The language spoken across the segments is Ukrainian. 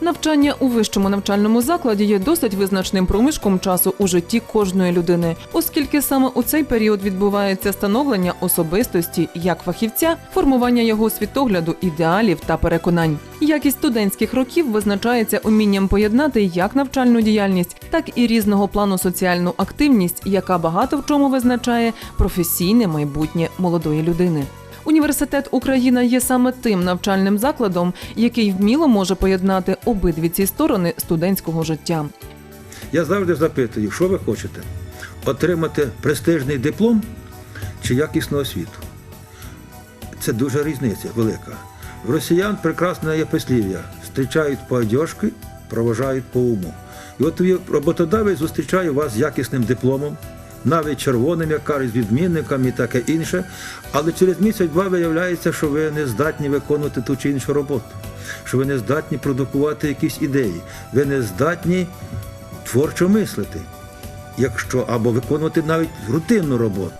Навчання у вищому навчальному закладі є досить визначним проміжком часу у житті кожної людини, оскільки саме у цей період відбувається становлення особистості як фахівця, формування його світогляду, ідеалів та переконань. Якість студентських років визначається умінням поєднати як навчальну діяльність, так і різного плану соціальну активність, яка багато в чому визначає професійне майбутнє молодої людини. Університет Україна є саме тим навчальним закладом, який вміло може поєднати обидві ці сторони студентського життя. Я завжди запитую, що ви хочете? Отримати престижний диплом чи якісну освіту? Це дуже різниця велика. В росіян прекрасне є прислів'я. Зустрічають по одежки, проважають по уму. І от роботодавець зустрічає вас з якісним дипломом, навіть червоним, як кажуть, з відмінником і таке інше. Але через місяць-два виявляється, що ви не здатні виконувати ту чи іншу роботу, що ви не здатні продукувати якісь ідеї, ви не здатні творчо мислити, якщо або виконувати навіть рутинну роботу.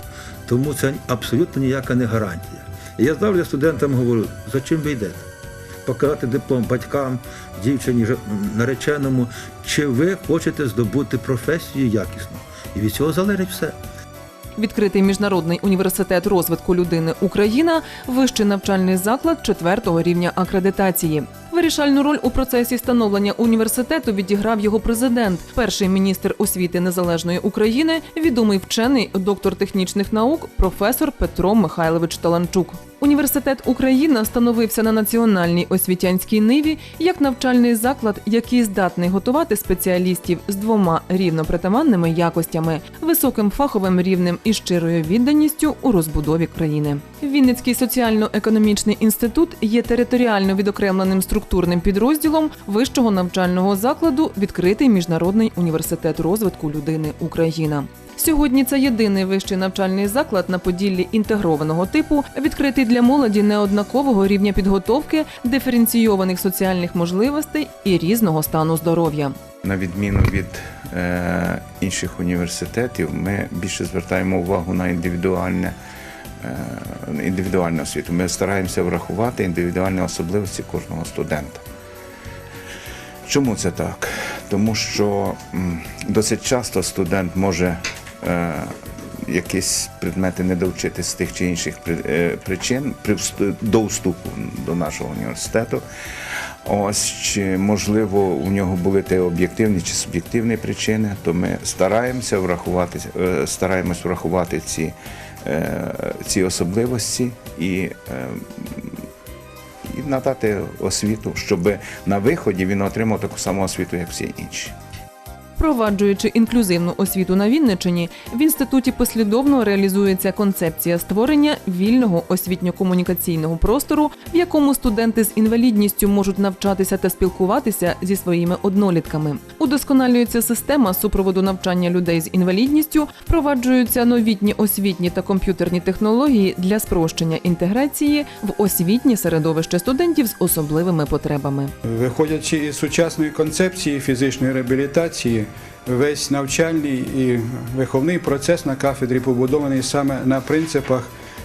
Тому це абсолютно ніяка не гарантія. І я завжди студентам говорю, за чим ви йдете? Показати диплом батькам, дівчині, нареченому, чи ви хочете здобути професію якісно. І від цього залежить все. Відкритий міжнародний університет розвитку людини Україна вищий навчальний заклад четвертого рівня акредитації. Вирішальну роль у процесі становлення університету відіграв його президент, перший міністр освіти незалежної України, відомий вчений, доктор технічних наук, професор Петро Михайлович Таланчук. Університет Україна становився на національній освітянській ниві як навчальний заклад, який здатний готувати спеціалістів з двома рівнопритаманними якостями, високим фаховим рівнем і щирою відданістю у розбудові країни. Вінницький соціально-економічний інститут є територіально відокремленим структурним підрозділом вищого навчального закладу Відкритий міжнародний університет розвитку людини Україна. Сьогодні це єдиний вищий навчальний заклад на Поділлі інтегрованого типу, відкритий для молоді неоднакового рівня підготовки, диференційованих соціальних можливостей і різного стану здоров'я. На відміну від е, інших університетів, ми більше звертаємо увагу на індивідуальне, е, індивідуальну освіту. Ми стараємося врахувати індивідуальні особливості кожного студента. Чому це так? Тому що досить часто студент може якісь предмети не довчити з тих чи інших е, причин при до вступу до нашого університету. Ось чи можливо у нього були те об'єктивні чи суб'єктивні причини, то ми стараємося врахувати, е, стараємось врахувати ці, е, ці особливості і е, і надати освіту, щоб на виході він отримав таку саму освіту, як всі інші. Впроваджуючи інклюзивну освіту на Вінниччині, в інституті послідовно реалізується концепція створення вільного освітньо-комунікаційного простору, в якому студенти з інвалідністю можуть навчатися та спілкуватися зі своїми однолітками. Удосконалюється система супроводу навчання людей з інвалідністю, впроваджуються новітні освітні та комп'ютерні технології для спрощення інтеграції в освітнє середовище студентів з особливими потребами. Виходячи із сучасної концепції фізичної реабілітації, весь навчальний і виховний процес на кафедрі побудований саме на принципах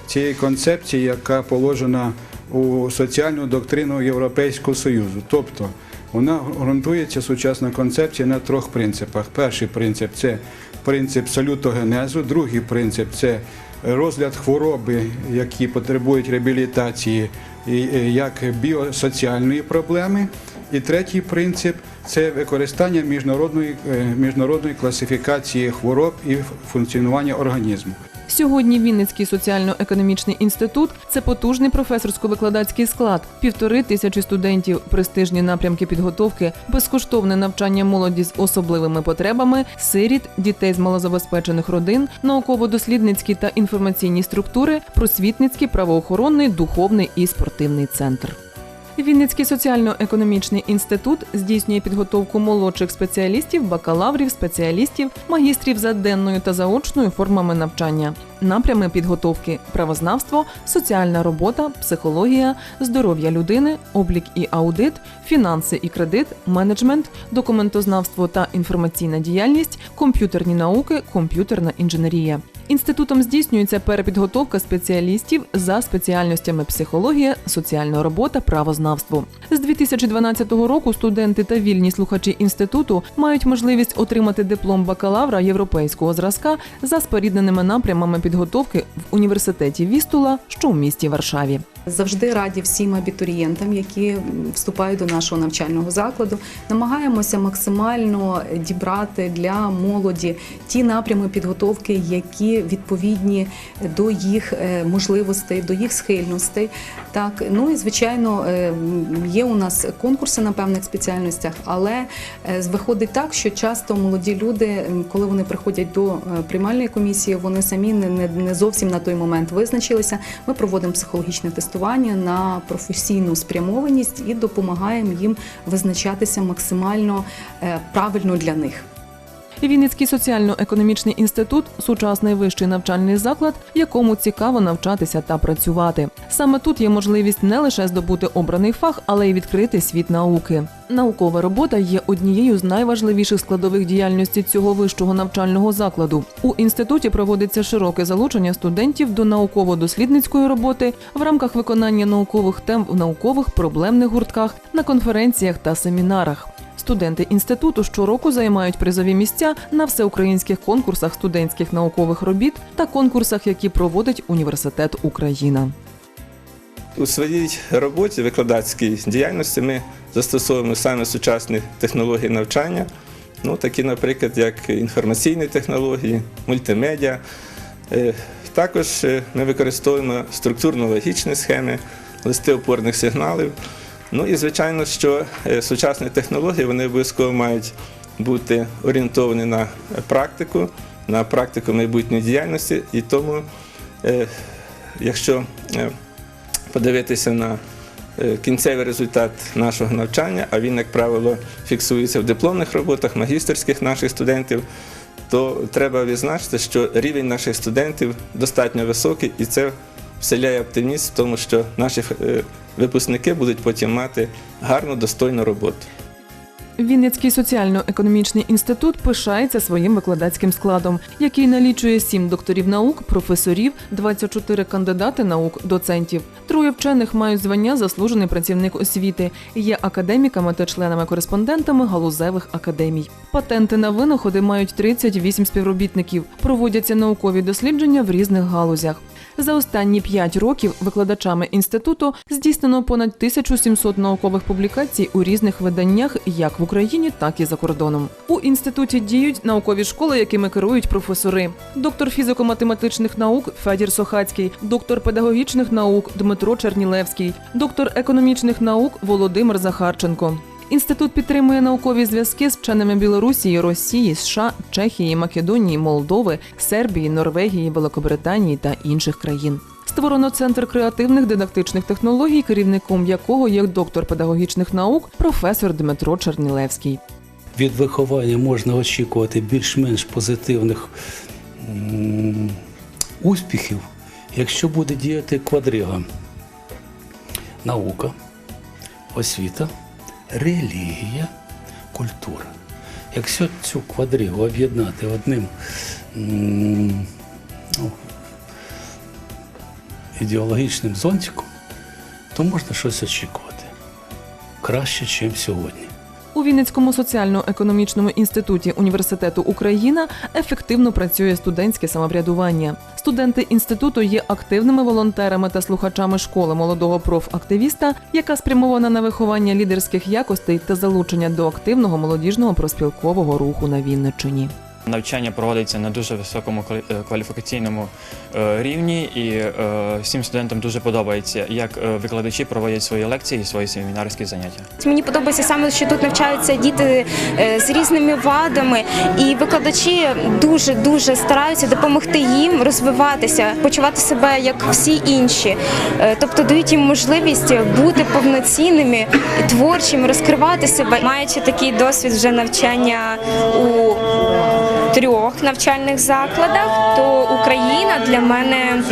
цієї концепції, яка положена у соціальну доктрину Європейського Союзу. Тобто вона ґрунтується сучасна концепція на трьох принципах. Перший принцип це принцип салютогенезу, другий принцип це розгляд хвороби, які потребують реабілітації, е, як біосоціальної проблеми. І третій принцип це використання міжнародної, е, міжнародної класифікації хвороб і функціонування організму. Сьогодні Вінницький соціально-економічний інститут це потужний професорсько-викладацький склад, півтори тисячі студентів, престижні напрямки підготовки, безкоштовне навчання молоді з особливими потребами, сиріт, дітей з малозабезпечених родин, науково-дослідницькі та інформаційні структури, просвітницький, правоохоронний, духовний і спортивний центр. Вінницький соціально-економічний інститут здійснює підготовку молодших спеціалістів, бакалаврів, спеціалістів, магістрів за денною та заочною формами навчання. Напрями підготовки правознавство, соціальна робота, психологія, здоров'я людини, облік і аудит, фінанси і кредит, менеджмент, документознавство та інформаційна діяльність, комп'ютерні науки, комп'ютерна інженерія. Інститутом здійснюється перепідготовка спеціалістів за спеціальностями психологія, соціальна робота, правознавство. З 2012 року студенти та вільні слухачі інституту мають можливість отримати диплом бакалавра європейського зразка за спорідненими напрямами підготовки в університеті Вістула, що у місті Варшаві. Завжди раді всім абітурієнтам, які вступають до нашого навчального закладу. Намагаємося максимально дібрати для молоді ті напрями підготовки, які відповідні до їх е, можливостей, до їх схильностей. Так, ну і звичайно, е, є у нас конкурси на певних спеціальностях, але е, виходить так, що часто молоді люди, коли вони приходять до приймальної комісії, вони самі не зовсім на той момент визначилися. Ми проводимо психологічне тестування на професійну спрямованість і допомагаємо їм визначатися максимально е, правильно для них. Вінницький соціально-економічний інститут сучасний вищий навчальний заклад, якому цікаво навчатися та працювати. Саме тут є можливість не лише здобути обраний фах, але й відкрити світ науки. Наукова робота є однією з найважливіших складових діяльності цього вищого навчального закладу. У інституті проводиться широке залучення студентів до науково-дослідницької роботи в рамках виконання наукових тем в наукових проблемних гуртках на конференціях та семінарах. Студенти інституту щороку займають призові місця на всеукраїнських конкурсах студентських наукових робіт та конкурсах, які проводить університет Україна. У своїй роботі викладацькій діяльності ми застосовуємо саме сучасні технології навчання, ну, такі, наприклад, як інформаційні технології, мультимедіа. Е, Також е, ми використовуємо структурно-логічні схеми, листи опорних сигналів. Ну і звичайно, що е, сучасні технології вони обов'язково мають бути орієнтовані на практику, на практику майбутньої діяльності. І тому, е, якщо е, подивитися на кінцевий результат нашого навчання, а він, як правило, фіксується в дипломних роботах, магістерських наших студентів, то треба відзначити, що рівень наших студентів достатньо високий, і це вселяє оптимізм в тому, що наші е, випускники будуть потім мати гарну, достойну роботу. Вінницький соціально-економічний інститут пишається своїм викладацьким складом, який налічує сім докторів наук, професорів, 24 кандидати наук, доцентів. Троє вчених мають звання заслужений працівник освіти, є академіками та членами-кореспондентами галузевих академій. Патенти на винаходи мають 38 співробітників. Проводяться наукові дослідження в різних галузях. За останні п'ять років викладачами інституту здійснено понад 1700 наукових публікацій у різних виданнях, як в Україні, так і за кордоном. У інституті діють наукові школи, якими керують професори: доктор фізико-математичних наук Федір Сохацький, доктор педагогічних наук Дмитро Чернілевський, доктор економічних наук Володимир Захарченко. Інститут підтримує наукові зв'язки з вченими Білорусі, Росії, США, Чехії, Македонії, Молдови, Сербії, Норвегії, Великобританії та інших країн. Створено центр креативних дидактичних технологій, керівником якого є доктор педагогічних наук, професор Дмитро Чернілевський. від виховання можна очікувати більш-менш позитивних успіхів, якщо буде діяти квадрига. Наука, освіта, релігія, культура. Якщо цю квадригу об'єднати одним ну, ідеологічним зонтиком, то можна щось очікувати краще, ніж сьогодні. У Вінницькому соціально-економічному інституті університету Україна ефективно працює студентське самоврядування. Студенти інституту є активними волонтерами та слухачами школи молодого профактивіста, яка спрямована на виховання лідерських якостей та залучення до активного молодіжного проспілкового руху на Вінниччині. Навчання проводиться на дуже високому е, кваліфікаційному е, рівні, і е, всім студентам дуже подобається, як викладачі проводять свої лекції, і свої семінарські заняття. Мені подобається саме, що тут навчаються діти з різними вадами, і викладачі дуже дуже стараються допомогти їм розвиватися, почувати себе як всі інші. Тобто дають їм можливість бути повноцінними, творчими, розкривати себе, маючи такий досвід вже навчання у трьох навчальних закладах, то Україна для мене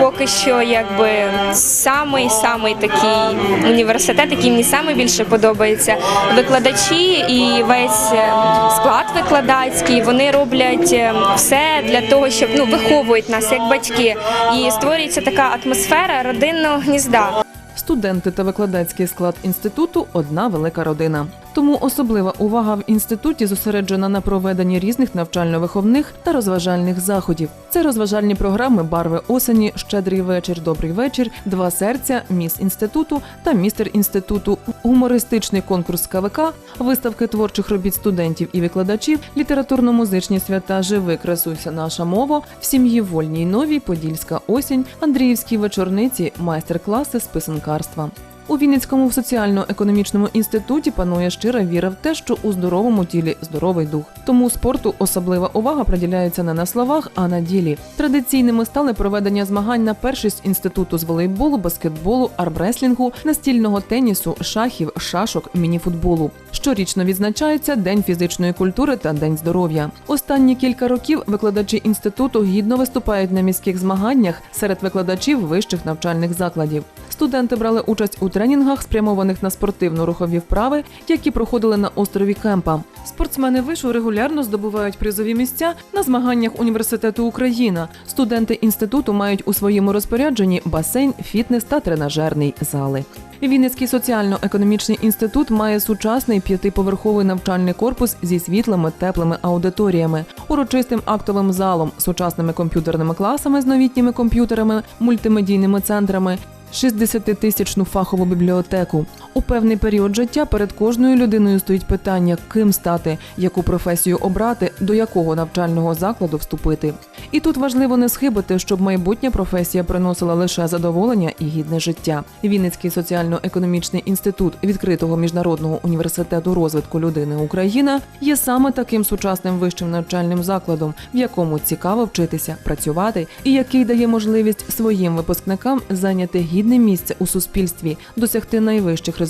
поки що якби самий самий такий університет, який мені саме більше подобається. Викладачі і весь е, склад викладацький вони роблять е, все для того, щоб ну виховують нас як батьки, і створюється така атмосфера родинного гнізда. Студенти та викладацький склад інституту одна велика родина. Тому особлива увага в інституті зосереджена на проведенні різних навчально-виховних та розважальних заходів. Це розважальні програми Барви осені, Щедрий вечір, Добрий вечір, Два серця, Міс інституту та містер інституту, гумористичний конкурс КВК, виставки творчих робіт студентів і викладачів, літературно-музичні свята Живи, красуйся наша мова, в сім'ї Вольній Новій, Подільська осінь, Андріївські вечорниці, майстер-класи з писанкарства. У Вінницькому соціально-економічному інституті панує щира віра в те, що у здоровому тілі здоровий дух. Тому спорту особлива увага приділяється не на словах, а на ділі. Традиційними стали проведення змагань на першість інституту з волейболу, баскетболу, армреслінгу, настільного тенісу, шахів, шашок, мініфутболу. Щорічно відзначається День фізичної культури та День здоров'я. Останні кілька років викладачі інституту гідно виступають на міських змаганнях серед викладачів вищих навчальних закладів. Студенти брали участь у тренінгах, спрямованих на спортивно-рухові вправи, які проходили на острові Кемпа. Спортсмени вишу регулярно здобувають призові місця на змаганнях університету Україна. Студенти інституту мають у своєму розпорядженні басейн, фітнес та тренажерний зали. Вінницький соціально-економічний інститут має сучасний п'ятиповерховий навчальний корпус зі світлими теплими аудиторіями, урочистим актовим залом, сучасними комп'ютерними класами з новітніми комп'ютерами, мультимедійними центрами. 60-тисячну фахову бібліотеку. У певний період життя перед кожною людиною стоїть питання, ким стати, яку професію обрати, до якого навчального закладу вступити. І тут важливо не схибити, щоб майбутня професія приносила лише задоволення і гідне життя. Вінницький соціально-економічний інститут відкритого міжнародного університету розвитку людини Україна є саме таким сучасним вищим навчальним закладом, в якому цікаво вчитися, працювати, і який дає можливість своїм випускникам зайняти гідне місце у суспільстві, досягти найвищих результатів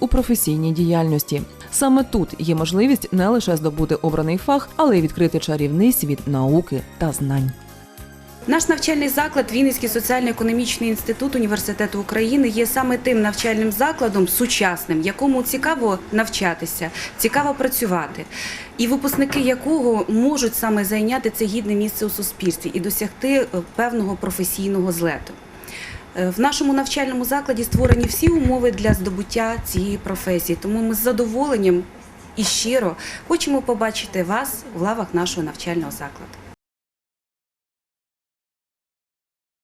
у професійній діяльності. Саме тут є можливість не лише здобути обраний фах, але й відкрити чарівний світ науки та знань. Наш навчальний заклад Вінницький соціально-економічний інститут університету України є саме тим навчальним закладом сучасним, якому цікаво навчатися, цікаво працювати, і випускники якого можуть саме зайняти це гідне місце у суспільстві і досягти е, певного професійного злету. Е, В нашому навчальному закладі створені всі умови для здобуття цієї професії, тому ми з задоволенням і щиро хочемо побачити вас в лавах нашого навчального закладу.